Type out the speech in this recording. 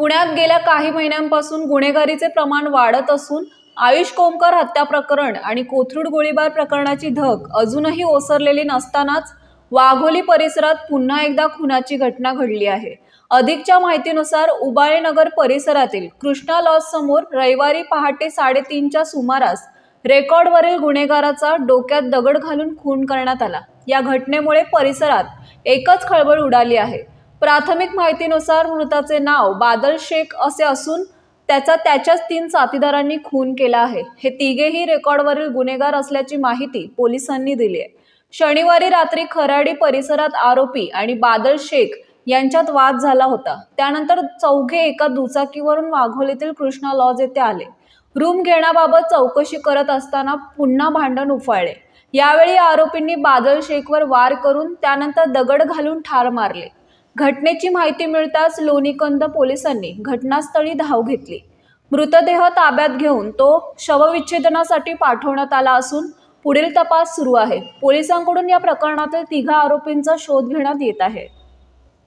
पुण्यात गेल्या काही महिन्यांपासून गुन्हेगारीचे प्रमाण वाढत असून आयुष कोमकर हत्या प्रकरण आणि कोथरूड गोळीबार प्रकरणाची धग अजूनही ओसरलेली नसतानाच वाघोली परिसरात पुन्हा एकदा खुनाची घटना घडली आहे. अधिकच्या माहितीनुसार उबाळेनगर परिसरातील कृष्णा लॉज समोर रविवारी पहाटे साडेतीनच्या सुमारास रेकॉर्डवरील गुन्हेगाराचा डोक्यात दगड घालून खून करण्यात आला. या घटनेमुळे परिसरात एकच खळबळ उडाली आहे. प्राथमिक माहितीनुसार मृताचे नाव बादल शेख असे असून त्याचा त्याच्याच तीन साथीदारांनी खून केला आहे. हे तिघेही रेकॉर्डवरील गुन्हेगार असल्याची माहिती पोलिसांनी दिली आहे. शनिवारी रात्री खराडी परिसरात आरोपी आणि बादल शेख यांच्यात वाद झाला होता. त्यानंतर चौघे एका दुचाकीवरून वाघोलीतील कृष्णा लॉज येथे आले. रूम घेण्याबाबत चौकशी करत असताना पुन्हा भांडण उफाळले. यावेळी आरोपींनी बादल शेखवर वार करून त्यानंतर दगड घालून ठार मारले. घटनेची माहिती मिळताच लोणीकंद पोलिसांनी घटनास्थळी धाव घेतली. मृतदेह ताब्यात घेऊन तो शवविच्छेदनासाठी पाठवण्यात आला असून पुढील तपास सुरू आहे. पोलिसांकडून या प्रकरणातील तिघा आरोपींचा शोध घेण्यात येत आहे.